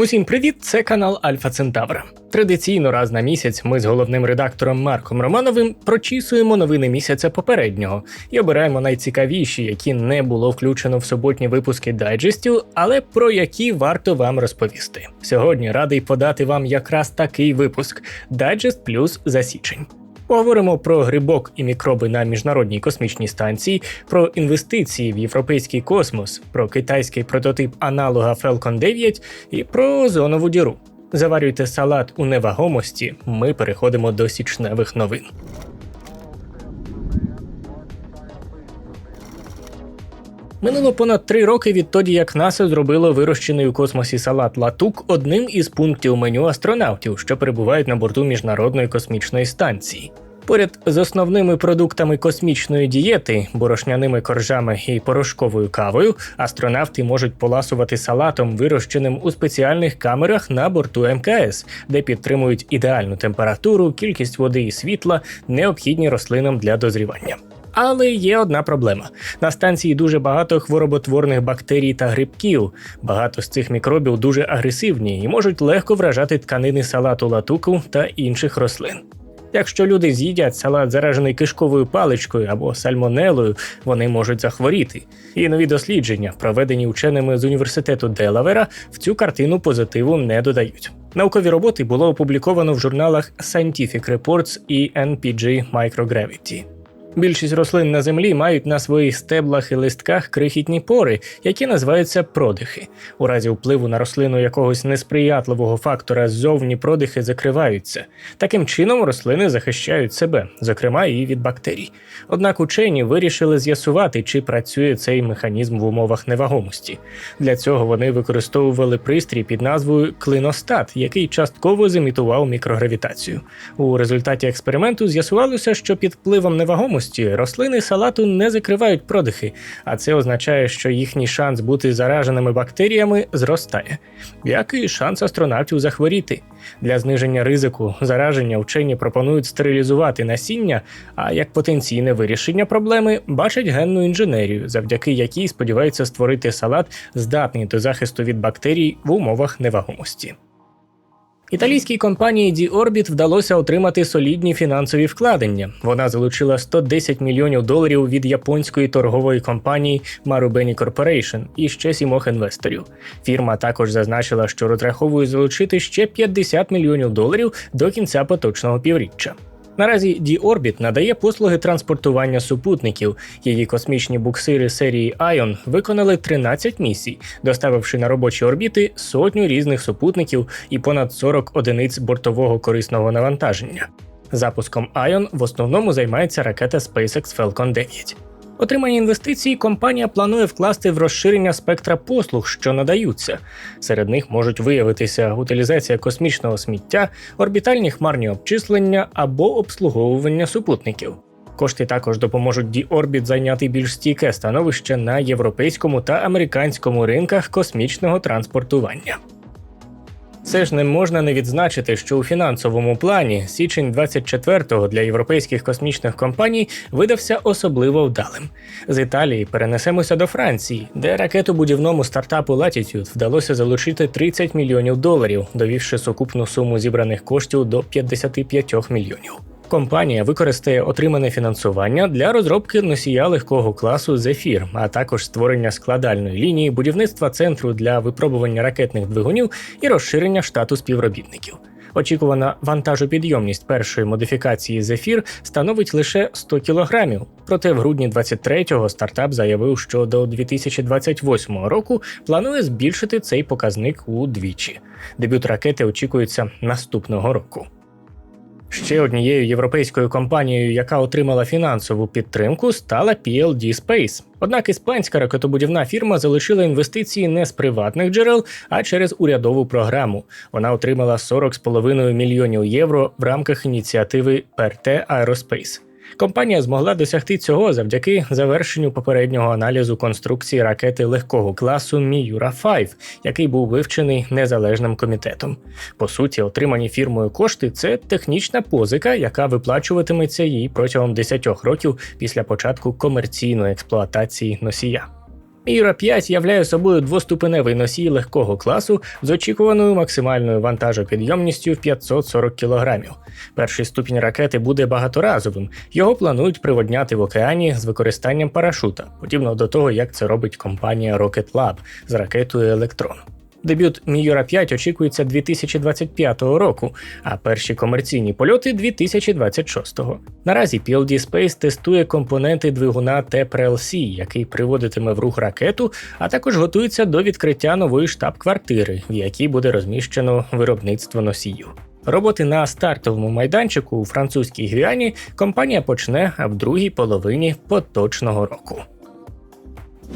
Усім привіт! Це канал Альфа Центавра. Традиційно раз на місяць ми з головним редактором Марком Романовим прочісуємо новини місяця попереднього і обираємо найцікавіші, які не було включено в суботні випуски дайджестів, але про які варто вам розповісти. Сьогодні радий подати вам якраз такий випуск Дайджест плюс за січень. Поговоримо про грибок і мікроби на міжнародній космічній станції, про інвестиції в європейський космос, про китайський прототип аналога Falcon 9 і про зонову діру. Заварюйте салат у невагомості. Ми переходимо до січневих новин. Минуло понад три роки відтоді, як НАСА зробило вирощений у космосі салат латук одним із пунктів меню астронавтів, що перебувають на борту міжнародної космічної станції. Поряд з основними продуктами космічної дієти, борошняними коржами і порошковою кавою, астронавти можуть поласувати салатом, вирощеним у спеціальних камерах на борту МКС, де підтримують ідеальну температуру, кількість води і світла, необхідні рослинам для дозрівання. Але є одна проблема: на станції дуже багато хвороботворних бактерій та грибків. Багато з цих мікробів дуже агресивні і можуть легко вражати тканини салату латуку та інших рослин. Якщо люди з'їдять салат заражений кишковою паличкою або сальмонелою, вони можуть захворіти. І нові дослідження, проведені ученими з університету Делавера, в цю картину позитиву не додають. Наукові роботи було опубліковано в журналах Scientific Reports і NPG Microgravity. Більшість рослин на землі мають на своїх стеблах і листках крихітні пори, які називаються продихи. У разі впливу на рослину якогось несприятливого фактора ззовні продихи закриваються. Таким чином рослини захищають себе, зокрема і від бактерій. Однак учені вирішили з'ясувати, чи працює цей механізм в умовах невагомості. Для цього вони використовували пристрій під назвою клиностат, який частково зімітував мікрогравітацію. У результаті експерименту з'ясувалося, що під впливом невагомості рослини салату не закривають продихи, а це означає, що їхній шанс бути зараженими бактеріями зростає, як і шанс астронавтів захворіти. Для зниження ризику зараження вчені пропонують стерилізувати насіння, а як потенційне вирішення проблеми бачать генну інженерію, завдяки якій сподіваються створити салат, здатний до захисту від бактерій в умовах невагомості. Італійській компанії D-Orbit вдалося отримати солідні фінансові вкладення. Вона залучила 110 мільйонів доларів від японської торгової компанії Marubeni Corporation і ще сімох інвесторів. Фірма також зазначила, що розраховує залучити ще 50 мільйонів доларів до кінця поточного півріччя. Наразі D-Orbit надає послуги транспортування супутників. Її космічні буксири серії Ion виконали 13 місій, доставивши на робочі орбіти сотню різних супутників і понад 40 одиниць бортового корисного навантаження. Запуском Ion в основному займається ракета SpaceX Falcon 9. Отримані інвестиції компанія планує вкласти в розширення спектра послуг, що надаються. Серед них можуть виявитися утилізація космічного сміття, орбітальні хмарні обчислення або обслуговування супутників. Кошти також допоможуть D-Orbit зайняти більш стійке становище на європейському та американському ринках космічного транспортування. Це ж не можна не відзначити, що у фінансовому плані січень 24-го для європейських космічних компаній видався особливо вдалим. З Італії перенесемося до Франції, де ракетобудівному стартапу Latitude вдалося залучити 30 мільйонів доларів, довівши сукупну суму зібраних коштів до 55 мільйонів. Компанія використає отримане фінансування для розробки носія легкого класу Зефір, а також створення складальної лінії, будівництва центру для випробування ракетних двигунів і розширення штату співробітників. Очікувана вантажопідйомність першої модифікації Зефір становить лише 100 кілограмів. Проте в грудні 23-го стартап заявив, що до 2028 року планує збільшити цей показник удвічі. Дебют ракети очікується наступного року. Ще однією європейською компанією, яка отримала фінансову підтримку, стала PLD Space. Однак іспанська ракетобудівна фірма залишила інвестиції не з приватних джерел, а через урядову програму. Вона отримала 40,5 мільйонів євро в рамках ініціативи Перте Aerospace. Компанія змогла досягти цього завдяки завершенню попереднього аналізу конструкції ракети легкого класу Міюра 5 який був вивчений незалежним комітетом. По суті, отримані фірмою кошти це технічна позика, яка виплачуватиметься їй протягом 10 років після початку комерційної експлуатації носія. Міра 5 являє собою двоступеневий носій легкого класу з очікуваною максимальною вантажопідйомністю в 540 кг. Перший ступінь ракети буде багаторазовим. Його планують приводняти в океані з використанням парашута, подібно до того, як це робить компанія Rocket Lab з ракетою Електрон. Дебют Міюра 5 очікується 2025 року, а перші комерційні польоти 2026-го. Наразі PLD Space тестує компоненти двигуна TPRLC, який приводитиме в рух ракету, а також готується до відкриття нової штаб-квартири, в якій буде розміщено виробництво носію. Роботи на стартовому майданчику у французькій Гвіані компанія почне в другій половині поточного року.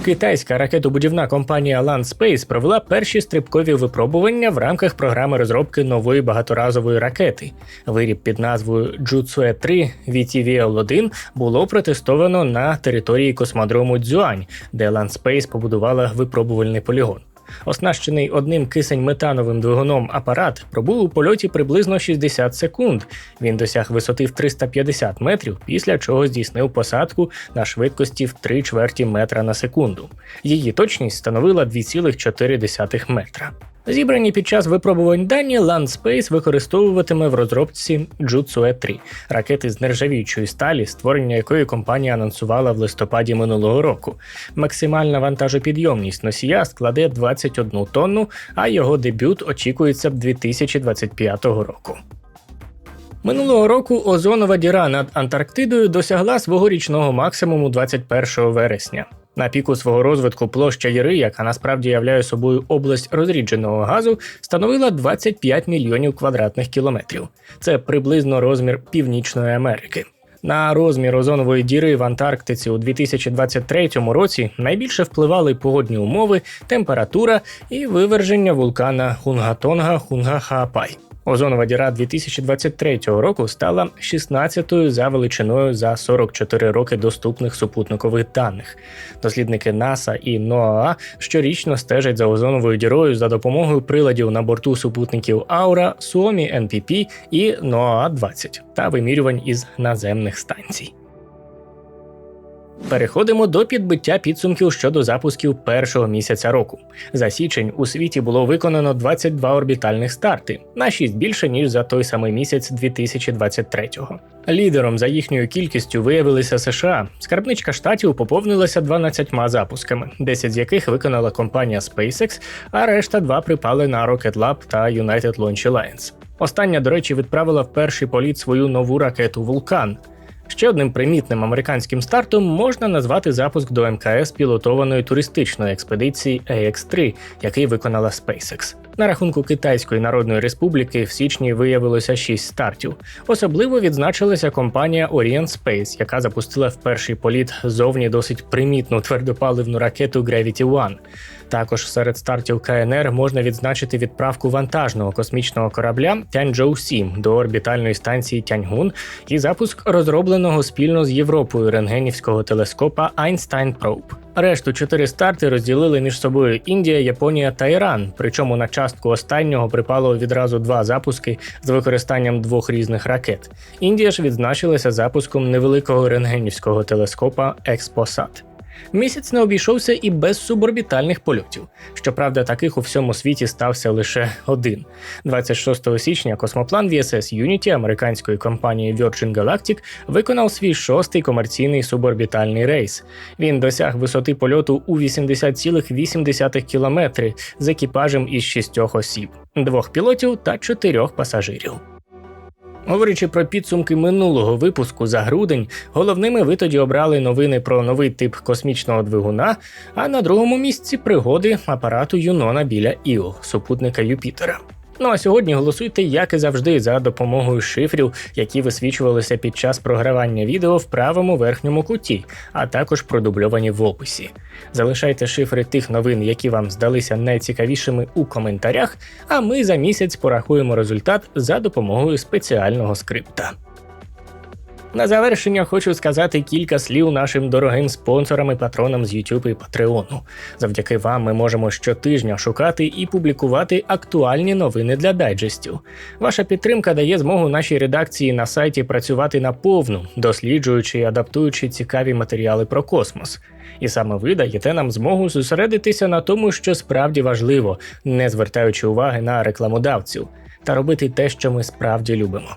Китайська ракетобудівна компанія Landspace провела перші стрибкові випробування в рамках програми розробки нової багаторазової ракети. Виріб під назвою Jutsue 3 VTVL-1 було протестовано на території космодрому Дзюань, де Landspace побудувала випробувальний полігон. Оснащений одним кисень-метановим двигуном апарат пробув у польоті приблизно 60 секунд. Він досяг висоти в 350 метрів, після чого здійснив посадку на швидкості в 3 чверті метра на секунду. Її точність становила 2,4 метра. Зібрані під час випробувань дані Landspace використовуватиме в розробці Jutsue 3 ракети з нержавіючої сталі, створення якої компанія анонсувала в листопаді минулого року. Максимальна вантажопідйомність носія складе 21 тонну, а його дебют очікується 2025 року. Минулого року озонова діра над Антарктидою досягла свого річного максимуму 21 вересня. На піку свого розвитку площа Яри, яка насправді являє собою область розрідженого газу, становила 25 мільйонів квадратних кілометрів. Це приблизно розмір Північної Америки. На розмір озонової діри в Антарктиці у 2023 році найбільше впливали погодні умови, температура і виверження вулкана Хунгатонга Хунга-Хаапай. Озонова діра 2023 року стала 16-ю за величиною за 44 роки доступних супутникових даних. Дослідники НАСА і НОАА щорічно стежать за озоновою дірою за допомогою приладів на борту супутників Аура, Суомі НПП і ноаа 20 та вимірювань із наземних станцій. Переходимо до підбиття підсумків щодо запусків першого місяця року. За січень у світі було виконано 22 орбітальних старти, на 6 більше ніж за той самий місяць 2023-го. Лідером за їхньою кількістю виявилися США. Скарбничка штатів поповнилася 12 запусками, 10 з яких виконала компанія SpaceX, а решта два припали на Rocket Lab та United Launch Alliance. Остання, до речі, відправила в перший політ свою нову ракету Вулкан. Ще одним примітним американським стартом можна назвати запуск до МКС пілотованої туристичної експедиції AX-3, який виконала SpaceX. На рахунку Китайської Народної Республіки в січні виявилося 6 стартів. Особливо відзначилася компанія Orient Space, яка запустила в перший політ зовні досить примітну твердопаливну ракету Gravity One. Також серед стартів КНР можна відзначити відправку вантажного космічного корабля Тяньчжоу 7 до орбітальної станції Тяньгун і запуск розробленого спільно з Європою рентгенівського телескопа Einstein Probe. Решту чотири старти розділили між собою Індія, Японія та Іран. Причому на частку останнього припало відразу два запуски з використанням двох різних ракет. Індія ж відзначилася запуском невеликого рентгенівського телескопа Експосат. Місяць не обійшовся і без суборбітальних польотів. Щоправда, таких у всьому світі стався лише один. 26 січня космоплан VSS Unity американської компанії Virgin Galactic виконав свій шостий комерційний суборбітальний рейс. Він досяг висоти польоту у 80,8 км з екіпажем із шістьох осіб, двох пілотів та чотирьох пасажирів. Говорячи про підсумки минулого випуску за грудень, головними ви тоді обрали новини про новий тип космічного двигуна, а на другому місці пригоди апарату Юнона біля Іо, супутника Юпітера. Ну а сьогодні голосуйте, як і завжди, за допомогою шифрів, які висвічувалися під час програвання відео в правому верхньому куті, а також продубльовані в описі. Залишайте шифри тих новин, які вам здалися найцікавішими у коментарях, а ми за місяць порахуємо результат за допомогою спеціального скрипта. На завершення хочу сказати кілька слів нашим дорогим спонсорам і патронам з YouTube і Patreon. Завдяки вам ми можемо щотижня шукати і публікувати актуальні новини для дайджестів. Ваша підтримка дає змогу нашій редакції на сайті працювати наповну, досліджуючи і адаптуючи цікаві матеріали про космос. І саме ви даєте нам змогу зосередитися на тому, що справді важливо, не звертаючи уваги на рекламодавців, та робити те, що ми справді любимо.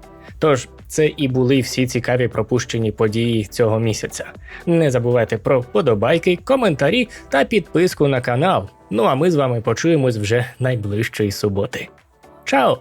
Тож, це і були всі цікаві пропущені події цього місяця. Не забувайте про вподобайки, коментарі та підписку на канал. Ну а ми з вами почуємось вже найближчої суботи. Чао!